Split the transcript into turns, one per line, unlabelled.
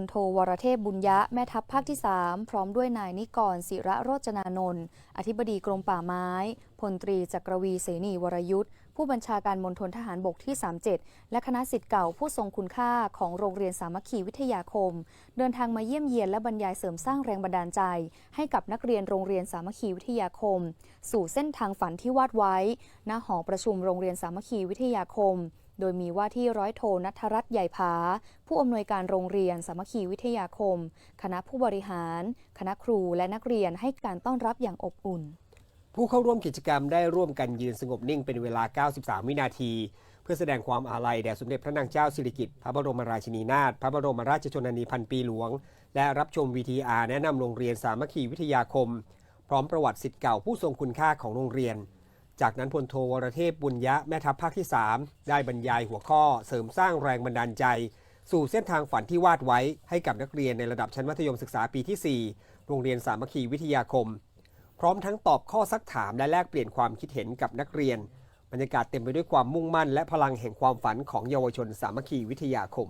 ลโทวรเทพบุญยะแม่ทัพภาคที่ 3 พร้อมด้วยนายนิกรศิระโรจนานนท์อธิบดีกรมป่าไม้ พลตรีจักรวีเสนีวรยุทธ์ ผู้บัญชาการมณฑลทหารบกที่ 37 และคณะสิทธิ์เก่าผู้ทรงคุณค่าของโรงเรียนสามัคคีวิทยาคม เดินทางมาเยี่ยมเยียนและบรรยายเสริมสร้างแรงบันดาลใจ ให้กับนักเรียนโรงเรียนสามัคคีวิทยาคม สู่เส้นทางฝันที่วาดไว้ ณหอประชุมโรงเรียนสามัคคีวิทยาคมโดยมีว่าที่ร้อยโทนัทรัตน์ใหญ่ผา ผู้อำนวยการโรงเรียนสามัคคีวิทยาคม คณะผู้บริหาร คณะครูและนักเรียนให้การต้อนรับอย่างอบอุ่น
ผู้เข้าร่วมกิจกรรมได้ร่วมกันยืนสงบนิ่งเป็นเวลา 93 วินาที เพื่อแสดงความอาลัยแด่สมเด็จพระนางเจ้าสิริกิติ์พระบรมราชินีนาถพระบรมราชชนนีพันปีหลวง และรับชม VTR แนะนำโรงเรียนสามัคคีวิทยาคม พร้อมประวัติสิทธิ์เก่าผู้ทรงคุณค่าของโรงเรียน จากนั้นพลโทวรเทพบุญยะแม่ทัพภาคที่ 3 ได้บรรยายหัวข้อเสริมสร้างแรงบันดาลใจ สู่เส้นทางฝันที่วาดไว้ให้กับนักเรียนในระดับชั้นมัธยมศึกษาปีที่ 4 โรงเรียนสามัคคีวิทยาคม ร้อมทั้งตอบข้อซักถามและแลกเปลี่ยนความคิดเห็นกับนักเรียน บรรยากาศเต็มไปด้วยความมุ่งมั่น และพลังแห่งความฝันของเยาวชนสามัคคีวิทยาคม